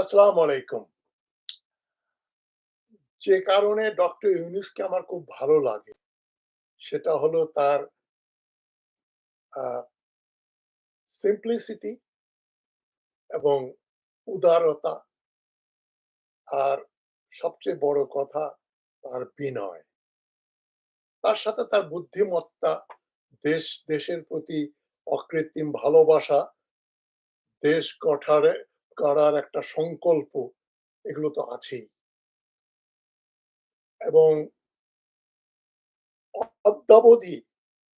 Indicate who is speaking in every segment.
Speaker 1: আসসালামু আলাইকুম। যে কারণে ডক্টর ইউনূসকে আমার খুব ভালো লাগে, সেটা হলো তার simplicity এবং উদারতা আর সবচেয়ে বড় কথা তার বিনয়। তার সাথে তার বুদ্ধিমত্তা, দেশ দেশের প্রতি অকৃত্রিম ভালোবাসা, দেশ গঠারে গড়ার একটা সংকল্প এগুলো তো আছেই। এবং অদ্যাবধি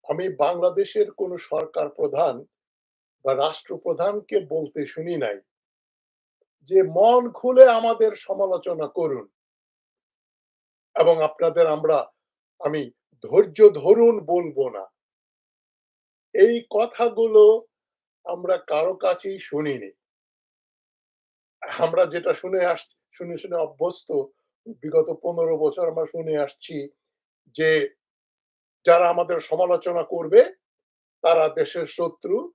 Speaker 1: আমি বাংলাদেশের কোন সরকার প্রধান বা রাষ্ট্রপ্রধানকে বলতে শুনি নাই যে, "মন খুলে আমাদের সমালোচনা করুন" এবং আপনাদের আমরা আমি ধৈর্য ধরুন বলব না। এই কথাগুলো আমরা কারও কাছেই শুনিনি। আমরা যেটা শুনে আস শুনে, শুনে অভ্যস্ত বিগত ১৫ বছর আমরা শুনে আসছি যে, যারা আমাদের সমালোচনা করবে তারা দেশের শত্রু,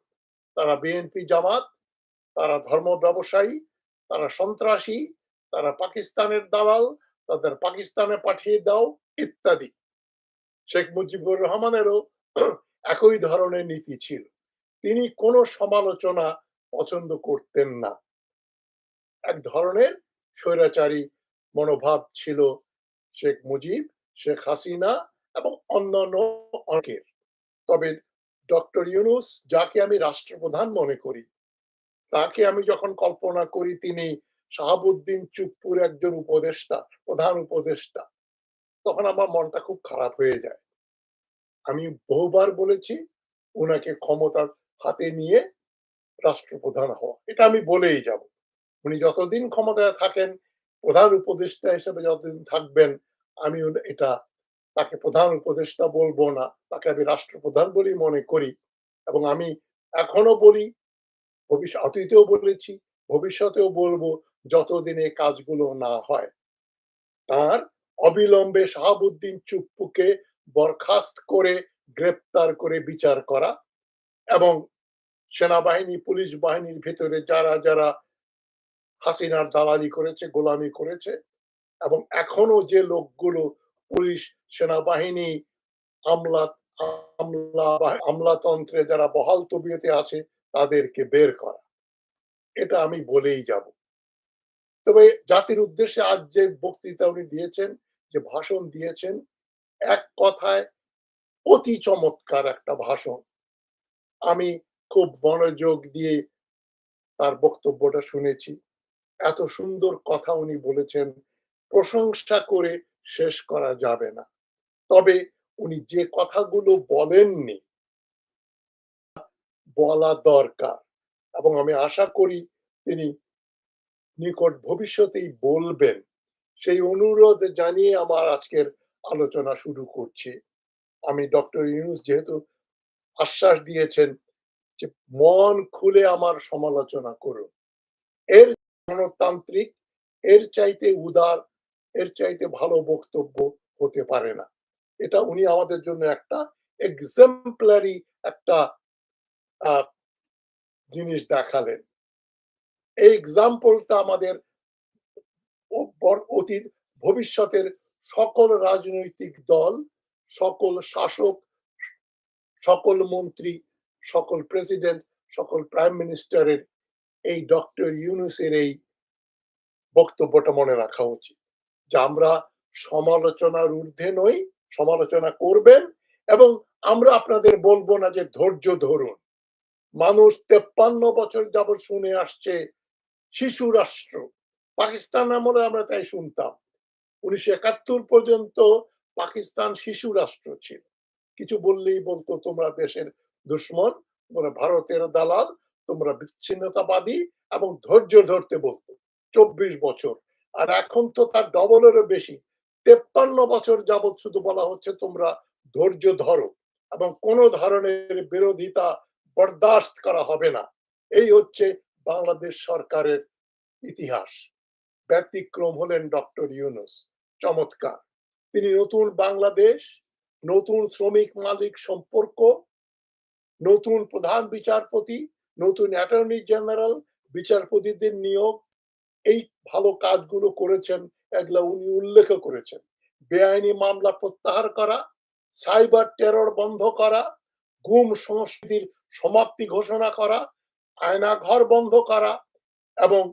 Speaker 1: তারা বিএনপি জামাত, তারা ধর্ম ব্যবসায়ী, তারা সন্ত্রাসী, তারা পাকিস্তানের দালাল, তাদের পাকিস্তানে পাঠিয়ে দাও ইত্যাদি। শেখ মুজিবুর রহমানেরও একই ধরনের নীতি ছিল। তিনি কোন সমালোচনা পছন্দ করতেন না। এক ধরনের স্বৈরাচারী মনোভাব ছিল শেখ মুজিব, শেখ হাসিনা এবং অন্যান্য অনেকের। তবে ডক্টর ইউনূস যাকে আমি রাষ্ট্রপ্রধান মনে করি, তাকে আমি যখন কল্পনা করি তিনি শাহাবুদ্দিন চুপ্পুর একজন উপদেষ্টা, প্রধান উপদেষ্টা, তখন আমার মনটা খুব খারাপ হয়ে যায়। আমি বহুবার বলেছি ওনাকে ক্ষমতার হাতে নিয়ে রাষ্ট্রপ্রধান হওয়া। এটা আমি বলেই যাব। উনি যতদিন ক্ষমতায় থাকেন, প্রধান উপদেষ্টা হিসেবে যতদিন থাকবেন, আমি এটা তাকে প্রধান উপদেষ্টা বলব না। তাকে আমি রাষ্ট্রপ্রধান বলেই মনে করি এবং আমি এখনও বলি, ভবিষ্য অতীতেও বলেছি, ভবিষ্যতেও বলব যতদিন এই কাজগুলো না হয়। তার অবিলম্বে শাহাবুদ্দিন চুপ্পুকে বরখাস্ত করে, গ্রেপ্তার করে বিচার করা এবং সেনাবাহিনী, পুলিশ বাহিনীর ভেতরে যারা, যারা হাসিনার দালালি করেছে, গোলামি করেছে এবং এখনও যে লোকগুলো পুলিশ, সেনাবাহিনী, আমলা আমলা আমলাতন্ত্রে যারা বহাল তবিয়তে আছে তাদেরকে বের করা। এটা আমি বলেই যাব। তবে জাতির উদ্দেশ্যে আজ যে বক্তৃতা উনি দিয়েছেন, যে ভাষণ দিয়েছেন, এক কথায় অতি চমৎকার একটা ভাষণ। আমি খুব মনোযোগ দিয়ে তার বক্তব্যটা শুনেছি। এত সুন্দর কথা উনি বলেছেন, প্রশংসা করে শেষ করা যাবে না। তবে উনি যে কথাগুলো বলেননি বলা দরকার এবং আমি আশা করি তিনি নিকট ভবিষ্যতেই বলবেন। সেই অনুরোধ জানিয়ে আমার আজকের আলোচনা শুরু করছি। আমি ডক্টর ইউনূস যেহেতু আশ্বাস দিয়েছেন যে, "মন খুলে আমার সমালোচনা করুন।" এর গণতান্ত্রিক, এর চাইতে উদার, এর চাইতে ভালো বক্তব্য হতে পারে না। এটা উনি আমাদের জন্য একটা exemplary একটা জিনিস দেখালেন। এই এক্সাম্পলটা আমাদের অতীত ভবিষ্যতের সকল রাজনৈতিক দল, সকল শাসক, সকল মন্ত্রী, সকল প্রেসিডেন্ট, সকল প্রাইম মিনিস্টারের এই ডক্টর ইউনূসের এই বক্তব্যটা মনে রাখা উচিত। যে আমরা সমালোচনার ঊর্ধ্বে নই, সমালোচনা করবেন এবং আমরা আপনাদের বলব না যে ধৈর্য ধরুন। মানুষ ৫৩ বছর যাবৎ শুনে আসছে শিশু রাষ্ট্র। পাকিস্তান আমলে আমরা তাই শুনতাম। ১৯৭১ পর্যন্ত পাকিস্তান শিশু রাষ্ট্র ছিল। কিছু বললেই বলতো "তোমরা দেশের দুশমন, ভারতের দালাল, তোমরা বিচ্ছিন্নতাবাদী" এবং ধৈর্য ধরতে বলত। ২৪ বছর। আর এখন তো তার ডবলেরও বেশি। ৫৩ বছর যাবৎ শুধু বলা হচ্ছে, "তোমরা ধৈর্য ধরো" এবং কোন ধরনের বিরোধিতা বরদাশত করা হবে না। এই হচ্ছে বাংলাদেশ সরকারের ইতিহাস। ব্যতিক্রম হলেন ডক্টর ইউনুস চমৎকার! তিনি নতুন বাংলাদেশ, নতুন শ্রমিক-মালিক সম্পর্ক, নতুন প্রধান বিচারপতি, নতুন অ্যাটর্নি জেনারেল, বিচারপতিদের নিয়োগ এই ভালো কাজগুলো করেছেন এগুলা উনি উল্লেখ করেছেন। বেআইনি মামলা প্রত্যাহার করা সাইবার টেরর বন্ধ করা গুম সংস্কৃতির সমাপ্তি ঘোষণা করা আয়নাঘর বন্ধ করা এবং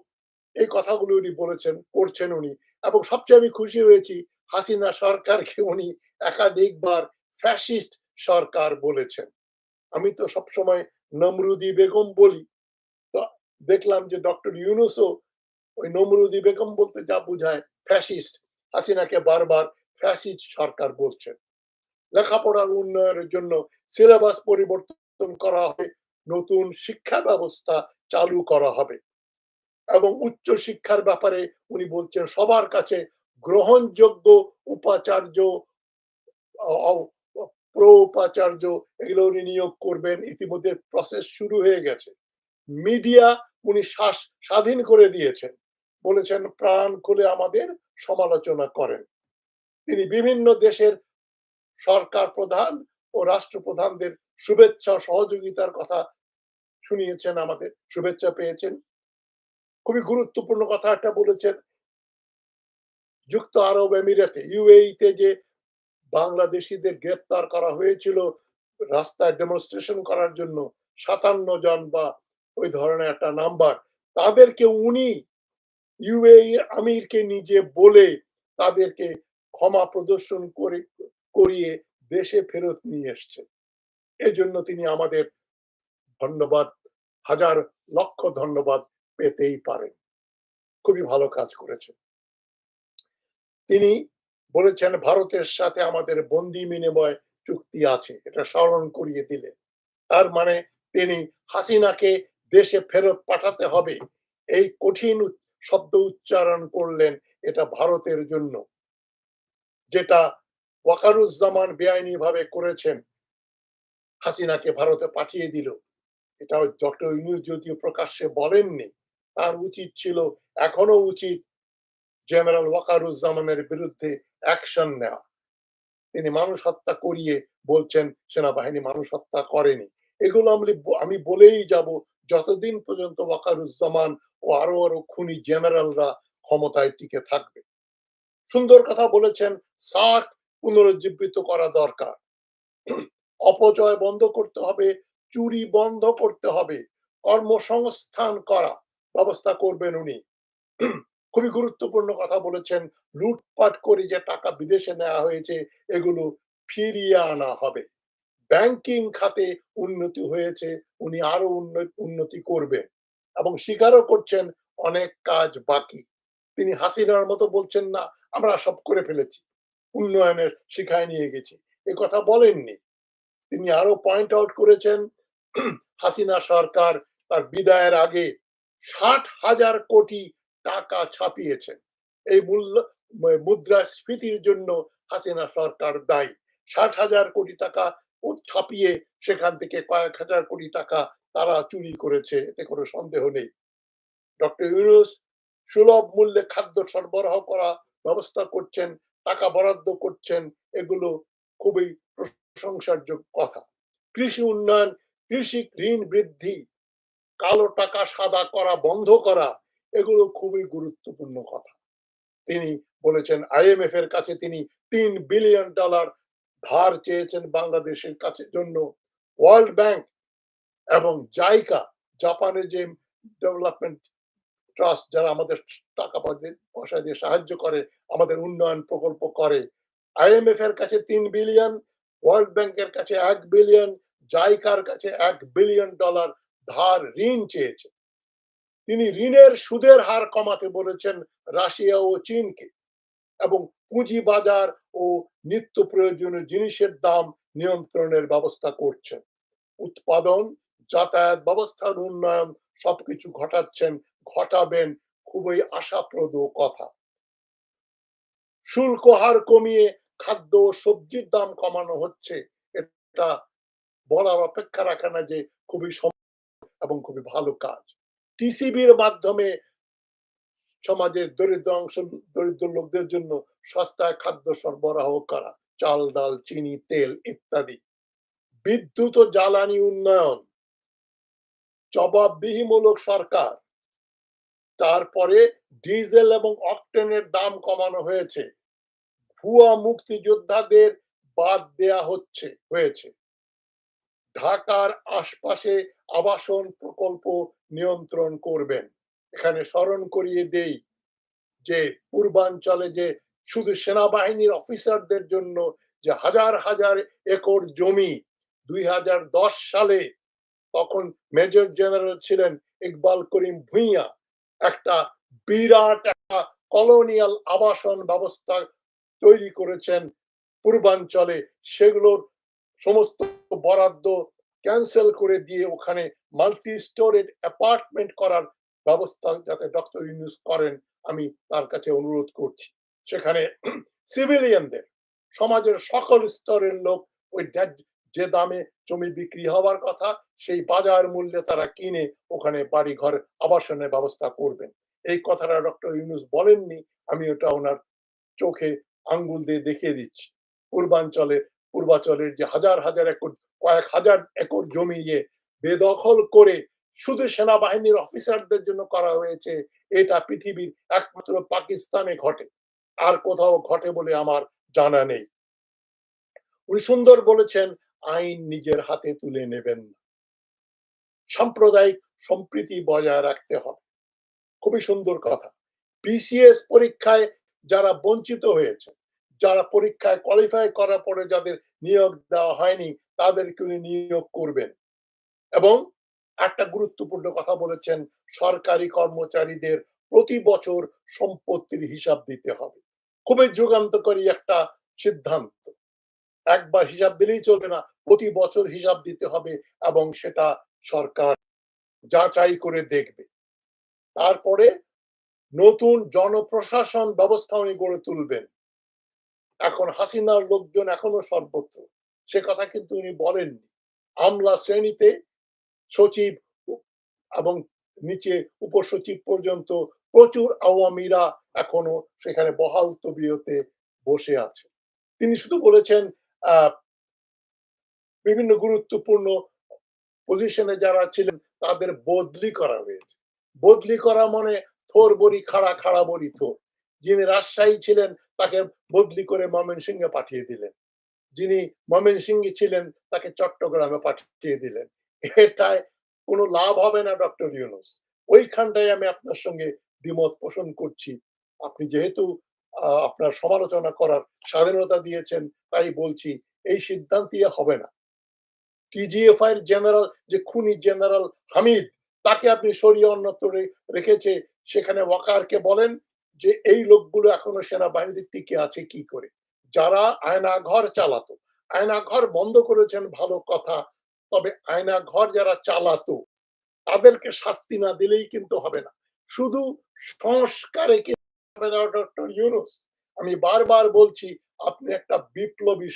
Speaker 1: এই কথাগুলো উনি বলেছেন করছেন উনি। এবং সবচেয়ে আমি খুশি হয়েছি হাসিনা সরকারকে উনি একাধিকবার ফ্যাসিস্ট সরকার বলেছেন। আমি তো সবসময় নমরুদি বেগম বলি তো দেখলাম যে ডক্টর ইউনুসও ওই নমরুদি বেগম বলতে যা বোঝায় ফ্যাসিস্ট হাসিনাকে বারবার ফ্যাসিস্ট সরকার বলছেন লেখাপড়ার উন্নয়নের জন্য সিলেবাস পরিবর্তন করা হবে, নতুন শিক্ষা ব্যবস্থা চালু করা হবে। এবং উচ্চ শিক্ষার ব্যাপারে উনি বলছেন, সবার কাছে গ্রহণযোগ্য উপাচার্য প্রো উপাচার্য এগুলো উনি নিয়োগ করবেন। ইতিমধ্যে প্রসেস শুরু হয়ে গেছে। মিডিয়া উনি শ্বাস স্বাধীন করে দিয়েছেন। বলেছেন, প্রাণ খুলে আমাদের সমালোচনা করেন। তিনি বিভিন্ন দেশের সরকার প্রধান ও রাষ্ট্রপ্রধানদের শুভেচ্ছা সহযোগিতার কথা শুনিয়েছেন, আমাদের শুভেচ্ছা পেয়েছেন। খুবই গুরুত্বপূর্ণ কথা একটা বলেছেন। যুক্ত আরব এমিরেটে ইউএইতে যে বাংলাদেশিদের গ্রেপ্তার করা হয়েছিল রাস্তায় ডেমনস্ট্রেশন করার জন্য। সাতান্ন জন বা ওই ধরনের একটা নাম্বার তাদেরকে উনি ইউএই আমিরকে নিজে বলে তাদেরকে ক্ষমা প্রদর্শন করে, করিয়ে দেশে ফেরত নিয়ে এসছেন এজন্য তিনি আমাদের ধন্যবাদ, হাজার লক্ষ ধন্যবাদ পেতেই পারেন। খুবই ভালো কাজ করেছেন। তিনি বলেছেন, ভারতের সাথে আমাদের বন্দি বিনিময় চুক্তি আছে, এটা স্মরণ করিয়ে দিলে। তার মানে তিনি হাসিনাকে দেশে ফেরত পাঠাতে হবে। এই কঠিন শব্দ উচ্চারণ করলেন এটা ভারতের জন্য। যেটা ওয়াকারুজ্জামান বেআইনি ভাবে করেছেন, হাসিনাকে ভারতে পাঠিয়ে দিল। এটা ডক্টর ইউনুস যদিও প্রকাশ্যে বলেননি, তার উচিত ছিল, এখনও উচিত, জেনারেল ওয়াকারুজ্জামানের বিরুদ্ধে অ্যাকশন নেওয়া। তিনি মানুষ হত্যা করিয়ে বলছেন, সেনাবাহিনী মানুষ হত্যা করেনি। এগুলো আমি আমি বলেই যাব, যতদিন পর্যন্ত ওয়াকারুজ্জামান ও আরও আরও খুনি জেনারেলরা ক্ষমতায় টিকে থাকবে। সুন্দর কথা বলেছেন, সাক পুনরুজ্জীবিত করা দরকার। অপচয় বন্ধ করতে হবে, চুরি বন্ধ করতে হবে, কর্মসংস্থান করা ব্যবস্থা করবেন উনি। খুবই গুরুত্বপূর্ণ কথা বলেছেন। লুটপাট করে যে টাকা বিদেশে নেওয়া হয়েছে, এগুলো ফিরিয়ে আনা হবে। ব্যাংকিং খাতে উন্নতি হয়েছে, উনি আরও উন্নতি করবেন এবং স্বীকারও করছেন, অনেক কাজ বাকি। তিনি হাসিনার মতো বলছেন, না, আমরা সব করে ফেলেছি, উন্নয়নের শিখায় নিয়ে গেছি। এ কথা বলেননি। তিনি আরও পয়েন্ট আউট করেছেন, হাসিনা সরকার তার বিদায়ের আগে ষাট হাজার কোটি টাকা ছাপিয়েছেন। এই মূল্য মুদ্রাস্ফীতির জন্য হাসিনা সরকার দায়ী। ষাট হাজার কোটি টাকা ছাপিয়ে সেখান থেকে কয়েক হাজার কোটি টাকা তারা চুরি করেছে, এতে কোনো সন্দেহ নেই। ডক্টর ইউনুস সুলভ মূল্যে খাদ্য সরবরাহ করা ব্যবস্থা করছেন, টাকা বরাদ্দ করছেন, এগুলো খুবই প্রশংসারযোগ্য কথা। কৃষি উন্নয়ন, কৃষি ঋণ বৃদ্ধি, কালো টাকা সাদা করা, বন্ধ করা এগুলো খুবই গুরুত্বপূর্ণ কথা। তিনি বলেছেন আইএমএফ এর কাছে তিনি তিন বিলিয়ন ডলার ধার চেয়েছেন বাংলাদেশের কাছে জন্য। ওয়ার্ল্ড ব্যাংক এবং জাইকা জাপানের যে ডেভেলপমেন্ট ট্রাস্ট যারা আমাদের টাকা পয়সা দিয়ে সাহায্য করে, আমাদের উন্নয়ন প্রকল্প করে আইএমএফ এর কাছে তিন বিলিয়ন ওয়ার্ল্ড ব্যাংকের কাছে এক বিলিয়ন জাইকার কাছে এক বিলিয়ন ডলার ধার ঋণ চেয়েছে। তিনি ঋণের সুদের হার কমাতে বলেছেন রাশিয়া ও চীনকে। এবং পুঁজি বাজার ও নিত্য প্রয়োজনীয় জিনিসের দাম নিয়ন্ত্রণের ব্যবস্থা করছেন। উৎপাদন, যাতায়াত ব্যবস্থার উন্নয়ন সবকিছু ঘটাচ্ছেন, ঘটাবেন খুবই আশাপ্রদ কথা। শুল্ক হার কমিয়ে খাদ্য সবজির দাম কমানো হচ্ছে, এটা বলার অপেক্ষা রাখে না যে খুবই এবং খুবই ভালো কাজ। টিসিবির মাধ্যমে সমাজের দরিদ্র অংশ, দরিদ্র লোকদের জন্য সস্তায় খাদ্য সরবরাহ করা, চাল, ডাল, চিনি, তেল ইত্যাদি। বিদ্যুৎ ও জ্বালানি উন্নয়ন। জবাবদিহিমূলক সরকার। তারপরে ডিজেল এবং অকটেনের দাম কমানো হয়েছে। ভুয়া মুক্তিযোদ্ধাদের বাদ দেয়া হচ্ছে, হয়েছে। ঢাকার আশপাশে আবাসন প্রকল্প নিয়ন্ত্রণ করবেন। এখানে স্মরণ করিয়ে দেই যে পূর্বাঞ্চলে যে শুধু সেনাবাহিনীর অফিসারদের জন্য যে হাজার হাজার একর জমি দুই হাজার দশ সালে তখন মেজর জেনারেল ছিলেন ইকবাল করিম ভুঁইয়া, একটা বিরাট একটা কলোনিয়াল আবাসন ব্যবস্থা তৈরি করেছেন পূর্বাঞ্চলে। সেগুলোর সমস্ত বরাদ্দ ক্যান্সেল করে দিয়ে ওখানে মাল্টি স্টোরেড অ্যাপার্টমেন্ট করার ব্যবস্থা যাতে ডক্টর ইউনুস করেন, আমি তার কাছে অনুরোধ করছি। সেখানে সিভিলিয়ানদের, সমাজের সকল স্তরের লোক ওই যে দামে জমি বিক্রি হওয়ার কথা, সেই বাজার মূল্যে তারা কিনে ওখানে বাড়ি ঘর আবাসনের ব্যবস্থা করবেন। এই কথাটা ডক্টর ইউনুস বলেননি, আমি ওটা ওনার চোখে আঙ্গুল দিয়ে দেখিয়ে দিচ্ছি। পূর্বাঞ্চলে পূর্বাঞ্চলের যে হাজার হাজার একর কয়েক হাজার একর জমি বেদখল করে শুধু সেনাবাহিনীর অফিসারদের জন্য করা হয়েছে, এটা পৃথিবীর একমাত্র পাকিস্তানে ঘটে। আর কোথাও ঘটে বলে আমার জানা নেই। উনি সুন্দর বলেছেন, আইন নিজের হাতে তুলে নেবেন না। সাম্প্রদায়িক সম্প্রীতি বজায় রাখতে হবে। খুবই সুন্দর কথা। বিসিএস পরীক্ষায় যারা বঞ্চিত হয়েছে, যারা পরীক্ষায় কোয়ালিফাই করার পরে যাদের নিয়োগ দেওয়া হয়নি তাদেরকে উনি নিয়োগ করবেন। এবং একটা গুরুত্বপূর্ণ কথা বলেছেন, সরকারি কর্মচারীদের প্রতি বছর সম্পত্তির হিসাব দিতে হবে। খুবই যুগান্তকারী একটা সিদ্ধান্ত। একবার হিসাব দিলেই চলবে না, প্রতি বছর হিসাব দিতে হবে এবং সেটা সরকার যাচাই করে দেখবে। তারপরে নতুন জনপ্রশাসন ব্যবস্থা উনি গড়ে তুলবেন। এখন হাসিনার লোকজন এখনও সর্বত্র। সে কথা কিন্তু উনি বলেননি। আমলা শ্রেণীতে সচিব এবং নিচে উপসচিব পর্যন্ত প্রচুর আওয়ামীরা এখনও সেখানে বহাল তবিয়তে বসে আছে। তিনি শুধু বলেছেন বিভিন্ন গুরুত্বপূর্ণ পজিশনে যারা ছিলেন তাদের বদলি করা হয়েছে। বদলি করা মানে থোর বড়ি, খাড়া খাড়া বড়ি থোর। যিনি রাজশাহী ছিলেন তাকে বদলি করে ময়মনসিংহে পাঠিয়ে দিলেন। যিনি ময়মনসিংহে ছিলেন, তাকে চট্টগ্রামে পাঠিয়ে দিলেন। এটায় কোনো লাভ হবে না, ডক্টর ইউনুস। ওইখানটায় আমি আপনার সঙ্গে দ্বিমত পোষণ করছি। আপনি যেহেতু আপনার সমালোচনা করার স্বাধীনতা দিয়েছেন, তাই বলছি, এই সিদ্ধান্তই হবে না। টিজিএফআই এর জেনারেল, যে খুনি জেনারেল হামিদ, তাকে আপনি সরিয়ে অন্যত্র রেখেছে, সেখানে ওয়াকারকে বলেন যে, এই লোকগুলো এখনও সেনাবাহিনীতে টিকে আছে কি করে? যারা আয়না ঘর চালাতো। আয়না ঘর বন্ধ করেছেন ভালো কথা, তবে আয়না ঘর যারা চালাতো, তাদেরকে শাস্তি না দিলেই কিন্তু হবে না। শুধু সংস্কারে ডক্টর ইউনুস? আমি বারবার বলছি, আপনি একটা বিপ্লবী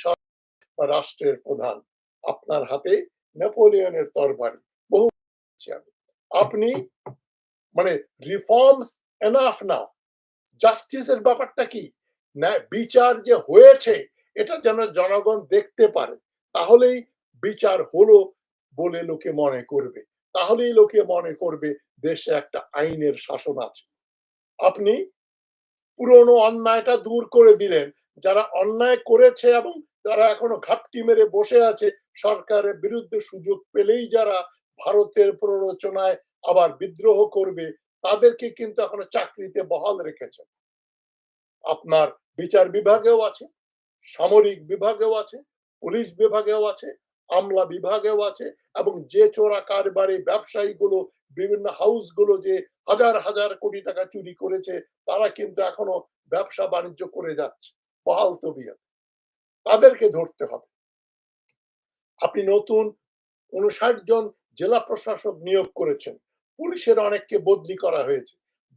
Speaker 1: রাষ্ট্রের প্রধান। আপনার হাতে নেপোলিয়নের তরবারি। বহু আপনি মানে রিফর্মস এনাফ না জাস্টিসের ব্যাপারটা কি? বিচার যে হয়েছে, এটা যেন জনগণ দেখতে পারে, তাহলেই বিচার হলো বলে লোকে মনে করবে। তাহলেই লোকে মনে করবে দেশে একটা আইনের শাসন আছে। আপনি পুরনো অন্যায়টা দূর করে দিলেন। যারা অন্যায় করেছে এবং যারা এখনও ঘাপটি মেরে বসে আছে, সরকারের বিরুদ্ধে সুযোগ পেলেই যারা ভারতের প্ররোচনায় আবার বিদ্রোহ করবে, তাদেরকে কিন্তু এখনও চাকরিতে বহাল রেখেছেন। আপনার বিচার বিভাগেও আছে, সামরিক বিভাগেও আছে, পুলিশ বিভাগেও আছে, আমলা বিভাগেও আছে এবং যে চোরা কারবারি ব্যবসায়ীগুলো, বিভিন্ন হাউসগুলো যে হাজার হাজার কোটি টাকা চুরি করেছে, তারা কিন্তু এখনও ব্যবসা বাণিজ্য করে যাচ্ছে, বহাল তবিয়ত। তাদেরকে ধরতে হবে। আপনি নতুন উনষাট জন জেলা প্রশাসক নিয়োগ করেছেন, পুলিশের অনেককে বদলি করা হয়েছে।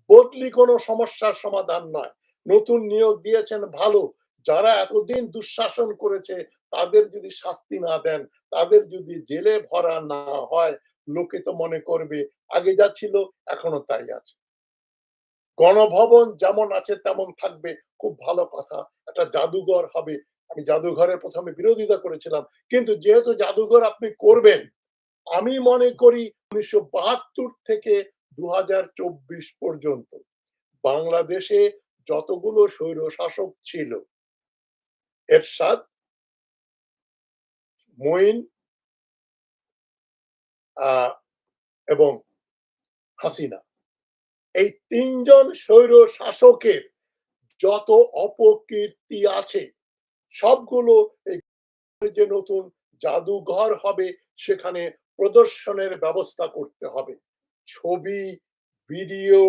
Speaker 1: বদলি কোনো সমস্যার সমাধান নয়। নতুন নিয়োগ দিয়েছেন, ভালো। যারা এতদিন দুঃশাসন করেছে, তাদের যদি শাস্তি না দেন, তাদের যদি জেলে ভরা না হয়, লোকে তো মনে করবে, আগে যা ছিল, এখনও তাই আছে। গণভবন যেমন আছে, তেমন থাকবে। খুব ভালো কথা। একটা জাদুঘর হবে। আমি জাদুঘরের প্রথমে বিরোধিতা করেছিলাম। কিন্তু যেহেতু জাদুঘর আপনি করবেন, আমি মনে করি উনিশশো বাহাত্তর থেকে ২০২৪ পর্যন্ত বাংলাদেশে যতগুলো স্বৈরশাসক ছিল এরশাদ মঈন আ এবং হাসিনা। এই ৩ জন স্বৈর শাসকের যত অপকীর্তি আছে সবগুলো এই যে নতুন জাদুঘর হবে সেখানে প্রদর্শনের ব্যবস্থা করতে হবে। ছবি, ভিডিও,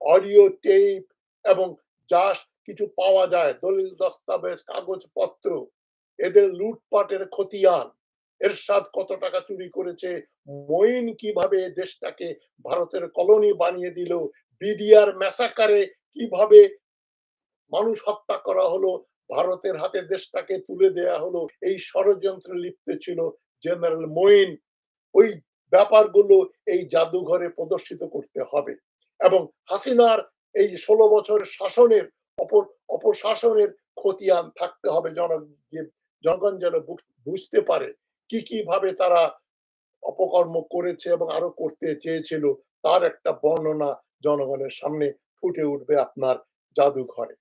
Speaker 1: অডিও টেপ এবং যা কিছু পাওয়া যায়। দলিল দস্তাবেজ, কাগজপত্র। এদের লুটপাটের খতিয়ান, এরশাদ কত টাকা চুরি করেছে, মঈন কীভাবে দেশটাকে ভারতের কলোনি বানিয়ে দিল, বিডিআর ম্যাসাকারে কীভাবে মানুষ হত্যা করা হলো, ভারতের হাতে দেশটাকে তুলে দেয়া হলো, এই ষড়যন্ত্রে লিপ্ত ছিল জেনারেল মঈন। ওই ব্যাপারগুলো এই জাদুঘরে প্রদর্শিত করতে হবে। এবং হাসিনার এই ১৬ বছরের শাসনের অপর অপশাসনের খতিয়ান থাকতে হবে জন জনগণ যেন বুঝতে পারে কি, কি ভাবে তারা অপকর্ম করেছে এবং আরও করতে চেয়েছিল তার একটা বর্ণনা জনগণের সামনে ফুটে উঠবে আপনার জাদুঘরে।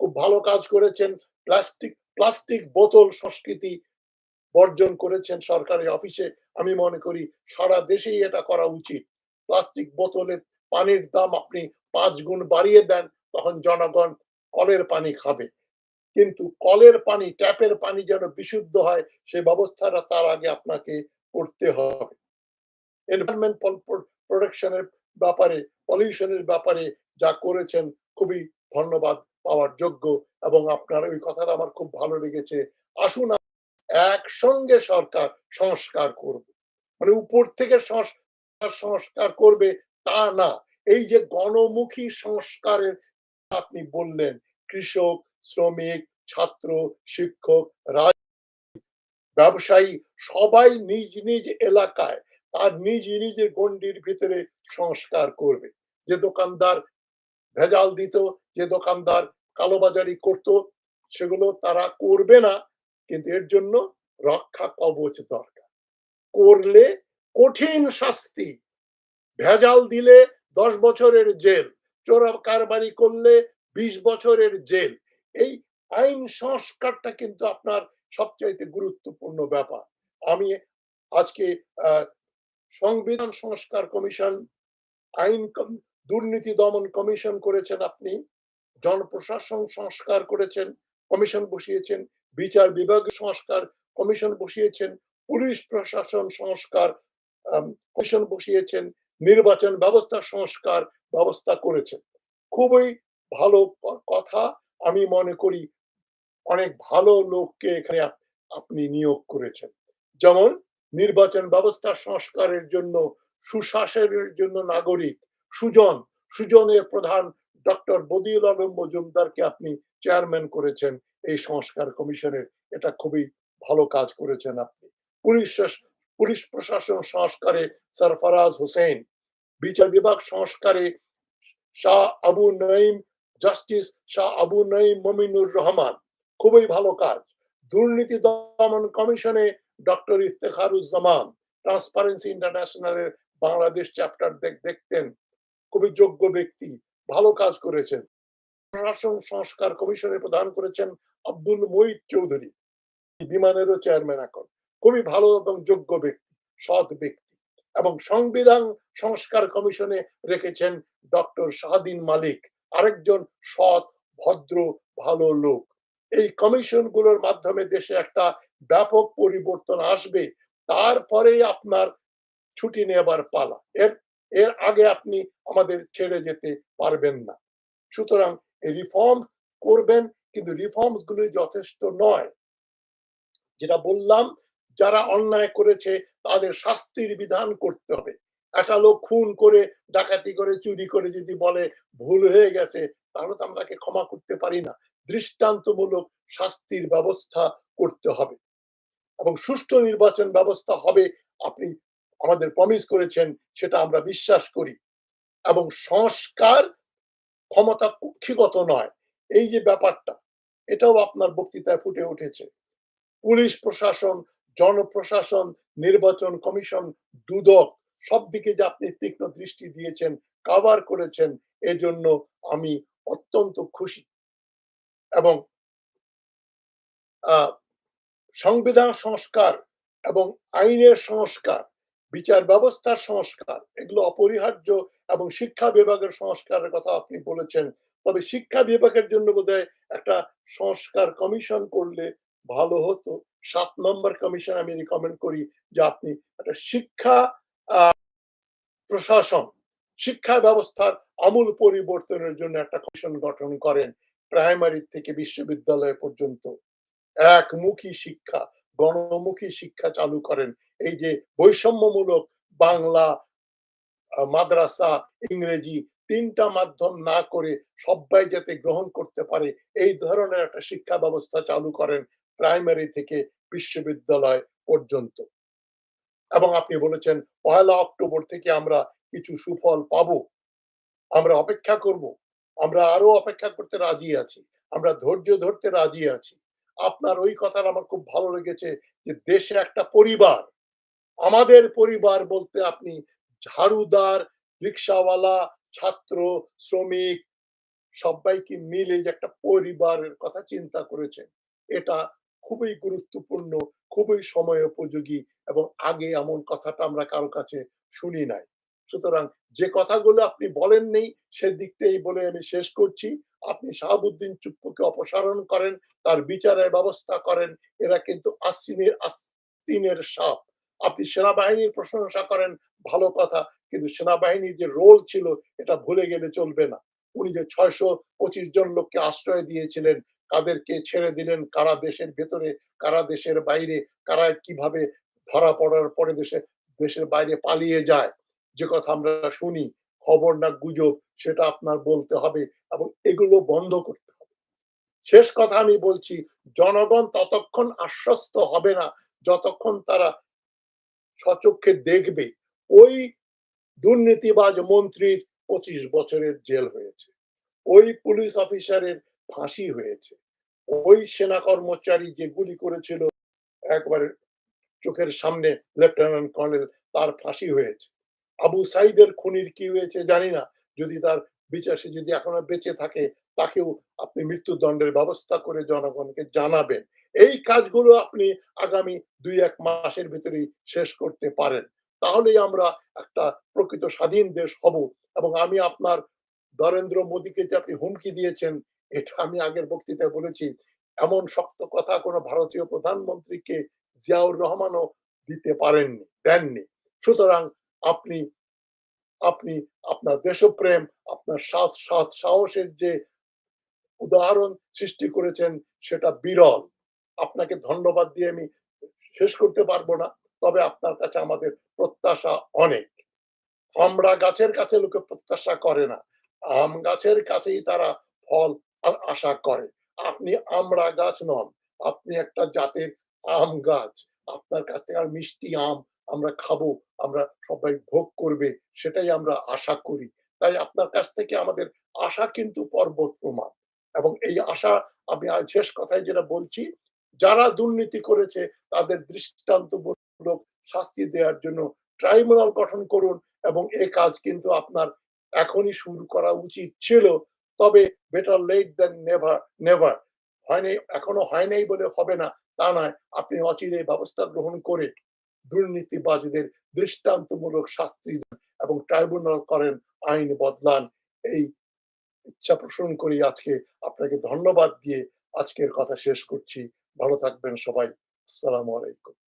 Speaker 1: খুব ভালো কাজ করেছেন। প্লাস্টিক প্লাস্টিক বোতল সংস্কৃতি বর্জন করেছেন সরকারি অফিসে। আমি মনে করি সারা দেশেই এটা করা উচিত। প্লাস্টিক বোতলের পানির দাম আপনি ৫ গুণ বাড়িয়ে দেন, তখন জনগণ কলের পানি খাবে। কিন্তু কলের পানি, ট্যাপের পানি যেন বিশুদ্ধ হয় সে ব্যবস্থাটা তার আগে আপনাকে করতে হবে। এনভায়রনমেন্ট পল প্রো প্রোটেকশন এর ব্যাপারে, পলিউশন এর ব্যাপারে যা করেছেন খুবই ধন্যবাদ পাওয়ার যোগ্য এবং আপনার ওই কথাটা আমার খুব ভালো লেগেছে। আসুন একসঙ্গে সরকার সংস্কার করবে মানে উপর থেকে সংস সংস্কার করবে তা না। এই যে গণমুখী সংস্কারের আপনি বললেন, কৃষক, শ্রমিক, ছাত্র, শিক্ষক, রাজ ব্যবসায়ী সবাই নিজ, নিজ এলাকায় তার নিজ, নিজের গণ্ডির ভিতরে সংস্কার করবে। যে দোকানদার ভেজাল দিত, যে দোকানদার কালোবাজারি করত সেগুলো তারা করবে না। কিন্তু এর জন্য রক্ষা কবচ দরকার। করলে কঠিন শাস্তি। ভেজাল দিলে ১০ বছরের জেল, চোরা কারবারি করলে ২০ বছরের জেল। এই আইন সংস্কারটা কিন্তু আপনার সবচাইতে গুরুত্বপূর্ণ ব্যাপার। আমি আজকে সংবিধান সংস্কার কমিশন, আইন দুর্নীতি দমন কমিশন করেছেন আপনি, জনপ্রশাসন সংস্কার করেছেন, কমিশন বসিয়েছেন, বিচার বিভাগ সংস্কার কমিশন বসিয়েছেন, পুলিশ প্রশাসন সংস্কার কমিশন বসিয়েছেন, নির্বাচন ব্যবস্থা সংস্কার ব্যবস্থা করেছেন। খুবই ভালো কথা। আমি মনে করি অনেক ভালো লোককে এখানে আপনি নিয়োগ করেছেন। যেমন নির্বাচন ব্যবস্থা সংস্কারের জন্য সুশাসনের জন্য নাগরিক, সুজন, সুজনের প্রধান ডক্টর বদিউল আলম মজুমদারকে আপনি চেয়ারম্যান করেছেন এই সংস্কার কমিশনের। এটা খুবই ভালো কাজ করেছেন আপনি। পুলিশ পুলিশ প্রশাসন সংস্কারে সরফরাজ হোসেন, বিচার বিভাগ সংস্কারে শাহ আবু নঈম জাস্টিস শাহ আবু নঈম মমিনুর রহমান। খুবই ভালো কাজ। দুর্নীতি দমন কমিশনে ডক্টর ইফতেখারুজ্জামান, ট্রান্সপারেন্সি ইন্টারন্যাশনালের বাংলাদেশ চ্যাপ্টার দেখ দেখতেন। খুবই যোগ্য ব্যক্তি, ভালো কাজ করেছেন। প্রশাসন সংস্কার কমিশনের প্রধান করেছেন আব্দুল মুহিত চৌধুরী। বিমানেরও চেয়ারম্যান এখন। খুবই ভালো এবং যোগ্য ব্যক্তি, সৎ ব্যক্তি এবং সংবিধান সংস্কার কমিশনে রেখেছেন ডক্টর শাহদ্বীন মালিক, আরেকজন সৎ, ভদ্র, ভালো লোক। এই কমিশনগুলোর মাধ্যমে দেশে একটা ব্যাপক পরিবর্তন আসবে। তারপরেই আপনার ছুটি নেবার পালা। এর এর আগে আপনি আমাদের ছেড়ে যেতে পারবেন না। সুতরাং রিফর্ম করবেন কিন্তু রিফর্মসগুলো যথেষ্ট নয়। যেটা বললাম যারা অন্যায় করেছে তাদের শাস্তির বিধান করতে হবে। একটা লোক খুন করে, ডাকাতি করে, চুরি করে যদি বলে ভুল হয়ে গেছে তাহলে তো আমরা ক্ষমা করতে পারি না। দৃষ্টান্তমূলক শাস্তির ব্যবস্থা করতে হবে। এবং সুষ্ঠু নির্বাচন ব্যবস্থা হবে আপনি আমাদের প্রমিস করেছেন সেটা আমরা বিশ্বাস করি। এবং সংস্কার ক্ষমতা কুক্ষিগত নয়। এই যে ব্যাপারটা এটাও আপনার বক্তৃতায় ফুটে উঠেছে। পুলিশ প্রশাসন, জনপ্রশাসন, নির্বাচন কমিশন, দুদক সবদিকে যে আপনি তীক্ষ্ণ দৃষ্টি দিয়েছেন কভার করেছেন এজন্য আমি অত্যন্ত খুশি। এবং সংবিধান সংস্কার এবং আইনের সংস্কার বিচার ব্যবস্থার সংস্কার এগুলো অপরিহার্য এবং শিক্ষা বিভাগের সংস্কারের কথা আপনি বলেছেন। তবে শিক্ষা বিভাগের জন্য বোধহয় একটা সংস্কার কমিশন করলে ভালো হতো। সাত নম্বর কমিশন আমি রিকমেন্ড করি যে আপনি একটা শিক্ষা প্রশাসন, শিক্ষা ব্যবস্থার আমূল পরিবর্তনের জন্য একটা কমিশন গঠন করেন প্রাইমারি থেকে বিশ্ববিদ্যালয় পর্যন্ত। একমুখী শিক্ষা, গণমুখী শিক্ষা চালু করেন। এই যে বৈষম্যমূলক বাংলা মাদ্রাসা, ইংরেজি তিনটা মাধ্যম না করে সবাই যাতে গ্রহণ করতে পারে, এই ধরনের একটা শিক্ষা ব্যবস্থা চালু করেন প্রাইমারি থেকে বিশ্ববিদ্যালয় পর্যন্ত। এবং আপনি বলেছেন, পয়লা অক্টোবর থেকে আমরা কিছু সুফল পাবো। আমরা অপেক্ষা করব। আমরা আরও অপেক্ষা করতে রাজি আছি। আমরা ধৈর্য ধরতে রাজি আছি। আপনার ওই কথাটা আমার খুব ভালো লেগেছে যে, দেশে একটা পরিবার, আমাদের পরিবার বলতে আপনি ঝাড়ুদার, রিক্সাওয়ালা, ছাত্র, শ্রমিক, সবাইকে মিলে যে একটা পরিবারের কথা চিন্তা করেছেন, এটা খুবই গুরুত্বপূর্ণ, খুবই সময় উপযোগী এবং আগে এমন কথাটা আমরা কারও কাছে শুনি নাই। সুতরাং যে কথাগুলো আপনি বলেননি সেদিকটাই বলে আমি শেষ করছি। আপনি শাহাবুদ্দিন চুপ্পুকে অপসারণ করেন, তার বিচারের ব্যবস্থা করেন, এরা কিন্তু আসিনের আস্তিনের সাপ। আপনি সেনাবাহিনীর প্রশংসা করেন, ভালো কথা, কিন্তু সেনাবাহিনীর যে রোল ছিল, এটা ভুলে গেলে চলবে না। উনি যে ছয়শো পঁচিশ জন লোককে আশ্রয় দিয়েছিলেন কাদেরকে ছেড়ে দিলেন? কারা দেশের ভেতরে, কারা দেশের বাইরে, কারা কীভাবে ধরা পড়ার পরে দেশে, দেশের বাইরে পালিয়ে যায়? যে কথা আমরা শুনি, খবর না গুজব, সেটা আপনার বলতে হবে এবং এগুলো বন্ধ করতে হবে। শেষ কথা আমি বলছি, জনগণ ততক্ষণ আশ্বস্ত হবে না যতক্ষণ তারা সচক্ষে দেখবে। ওই দুর্নীতিবাজ মন্ত্রীর পঁচিশ বছরের জেল হয়েছে। ওই পুলিশ অফিসারের ফাঁসি হয়েছে। ওই সেনা কর্মচারী যে গুলি করেছিল, একবারে চোখের সামনে লেফটেন্যান্ট কর্নেল, তার ফাঁসি হয়েছে। আবু সাইদের খুনির কি হয়েছে জানি না। যদি তার বিচার সে যদি এখনও বেঁচে থাকে, তাকেও আপনি মৃত্যুদণ্ডের ব্যবস্থা করে জনগণকে জানাবেন। এই কাজগুলো আপনি আগামী দুই এক মাসের ভিতরেই শেষ করতে পারেন। তাহলেই আমরা একটা প্রকৃত স্বাধীন দেশ হব। এবং আমি আপনার নরেন্দ্র মোদীকে যে আপনি হুমকি দিয়েছেন এটা আমি আগের বক্তৃতায় বলেছি। এমন শক্ত কথা কোনো ভারতীয় প্রধানমন্ত্রীকে জিয়াউর রহমানও দিতে পারেননি, দেননি। সুতরাং আপনি আপনি আপনার দেশপ্রেম, আপনার সাত সাত সাহসের যে উদাহরণ সৃষ্টি করেছেন সেটা বিরল। আপনাকে ধন্যবাদ দিয়ে আমি শেষ করতে পারব না, তবে আপনার কাছে আমাদের প্রত্যাশা অনেক। আমরা গাছের কাছে লোকে প্রত্যাশা করে না। আম গাছের কাছেই তারা ফল আশা করে আপনি আমরা গাছ নন, আপনি একটা জাতের আম গাছ। আপনার কাছ থেকে আর মিষ্টি আম আমরা খাব, আমরা সবাই ভোগ করবে, সেটাই আমরা আশা করি। তাই আপনার কাছ থেকে আমাদের আশা কিন্তু পর্বত প্রমাণ এবং এই আশা আমি শেষ কথায় যেটা বলছি, যারা দুর্নীতি করেছে, তাদের দৃষ্টান্তমূলক শাস্তি দেওয়ার জন্য ট্রাইব্যুনাল গঠন করুন এবং এ কাজ কিন্তু আপনার এখনই শুরু করা উচিত ছিল। তবে better late than never never হয়নি, এখনও হয় নাই বলে হবে না। তা নয়, আপনি অচিরে ব্যবস্থা গ্রহণ করে দুর্নীতিবাজদের দৃষ্টান্তমূলক শাস্তি দেন এবং ট্রাইব্যুনাল করেন, আইন বদলান। এই ইচ্ছা পোষণ করি আজকে আপনাকে ধন্যবাদ দিয়ে আজকের কথা শেষ করছি। ভালো থাকবেন সবাই। আসসালামু আলাইকুম।